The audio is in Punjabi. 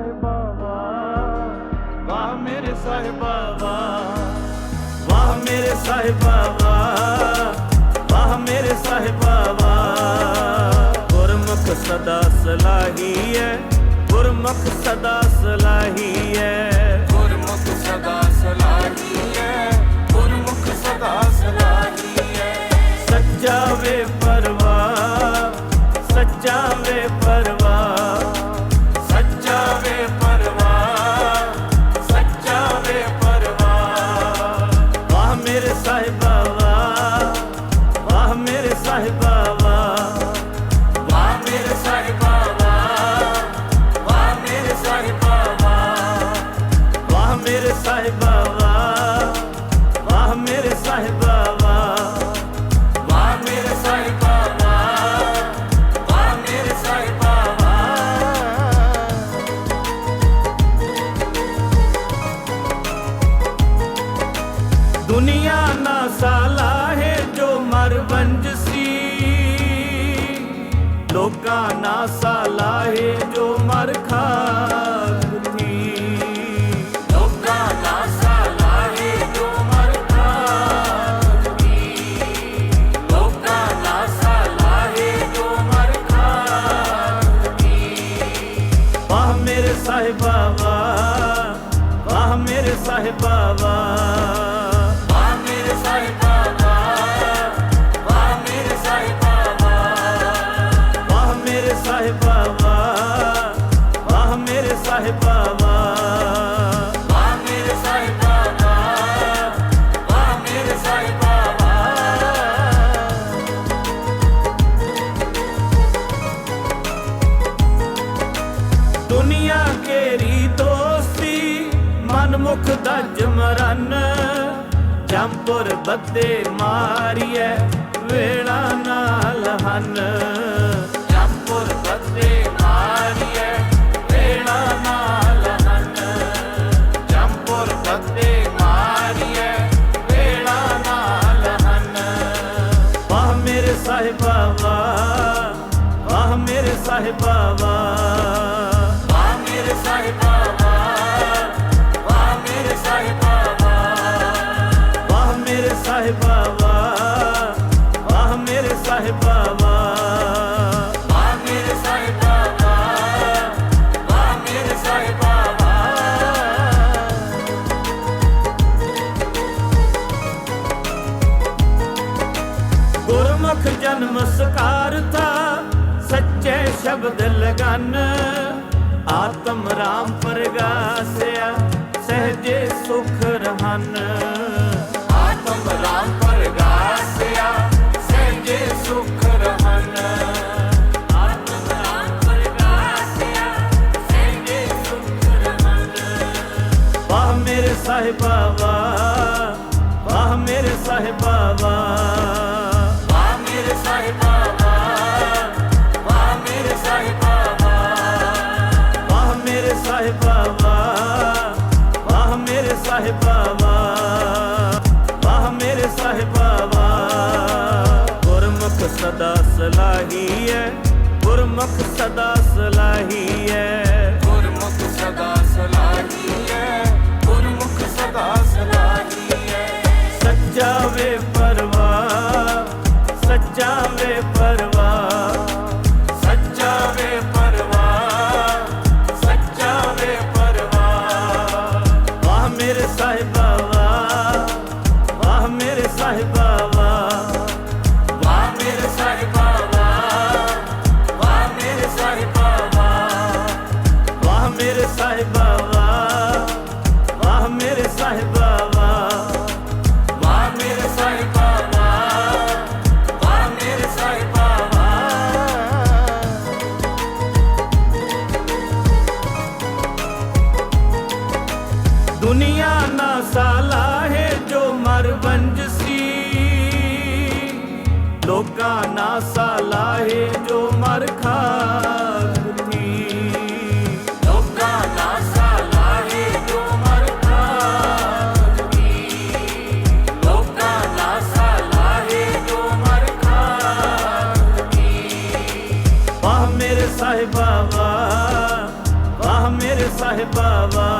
ਸਾਹਿਬਾ, ਵਾਹ ਵਾਹ ਮੇਰੇ ਸਾਹਿਬਾ, ਵਾਹ। ਵਾਹ ਮੇਰੇ ਸਾਹਿਬਾ ਵਾਹ ਵਾਹ ਮੇਰੇ ਸਾਹਿਬਾ, ਵਾਹ। ਗੁਰਮੁਖ ਸਦਾ ਸਲਾਹੀ ਹੈ, ਗੁਰਮੁਖ ਸਦਾ ਸਲਾਹੀ ਹੈ। ਵਾਹ ਮੇਰੇ ਸਾਹਿਬਾ ਵਾਹ। ਵਾਹ ਮੇਰੇ ਸਾਹਿਬਾ ਵਾਹ। ਵਾਹ ਮੇਰੇ ਸਾਹਿਬਾ ਵਾਹ। ਵਾਹ ਮੇਰੇ ਸਾਹਿਬਾ ਸਾਹਿਬਾਵਾ ਵਾਹ ਮੇਰੇ ਸਾਹਿਬਾਵਾ ਦੁਨੀਆ ਕੇਰੀ ਦੋਸਤੀ, ਮਨਮੁਖ ਦਾ ਜਮਰਨ। ਜੰਪੁਰ ਬੱਦੇ ਮਾਰੀਐ, ਵੇਲਾ ਨਾਲ ਹਨ। ਜੰਪੁਰ ਬੱਦੇ ਮਾਰੀਏ ਵੇਲਾ ਨਾਲ ਹਨ। ਜੰਪੁਰ ਬੱਦੇ ਮਾਰੀਏ ਵੇਲਾ ਨਾਲ ਹਨ। ਵਾਹ ਮੇਰੇ ਸਾਹਿਬਾ ਵਾਹ ਵਾਹ ਮੇਰੇ ਸਾਹਿਬਾ ਵਾਹ ਗੁਰਮੁਖ ਜਨਮ ਸਕਾਰ ਸੱਚੇ ਸ਼ਬਦ ਲਗਨ ਆਤਮ ਰਾਮ ਪ੍ਰਗਾਸਿਆ, ਸਹਜੇ ਸੁਖ ਰਹਨ। ਆਤਮ ਰਾਮ ਪਰਗਾਸਿਆ, ਸਹਿਜੇ ਸੁਖ ਰਹਨ। ਆਤਮ ਰਾਮ ਪਰਗਾਸਿਆ, ਸਹਿਜੇ ਸੁਖ ਰਹਨ। ਵਾਹ ਮੇਰੇ ਸਾਹਿਬਾ ਵਾਹ ਵਾਹ ਮੇਰੇ ਸਾਹਿਬਾ ਸਦਾ ਸਲਾਹੀ ਹੈ ਗੁਰਮੁਖ ਸਦਾ ਸਲਾਹੀ ਹੈ। ਗੁਰਮੁਖ ਸਦਾ ਸਲਾਹੀ ਹੈ ਗੁਰਮੁਖ ਸਦਾ ਸਲਾਹੀ ਹੈ। ਸੱਚਾ ਵੇ ਪਰਵਾਹ ਸੱਚਾ ਵੇ ਪਰਵਾਹ ਸੱਚਾ ਵੇ ਪਰਵਾਹ ਸੱਚਾ ਵੇ ਪਰਵਾਹ ਵਾਹ ਮੇਰੇ ਸਾਹਿਬਾ ਵਾਹ ਮੇਰੇ ਸਾਹਿਬਾ मेरे साहिबा, वाह मेरे साहिबा, वाह मेरे दुनिया ना साला है जो मरबंज सी। लोका ना साला है जो ਸਾਹਿਬਾ ਵਾਹ ਵਾਹ ਮੇਰੇ ਸਾਹਿਬਾ ਵਾਹ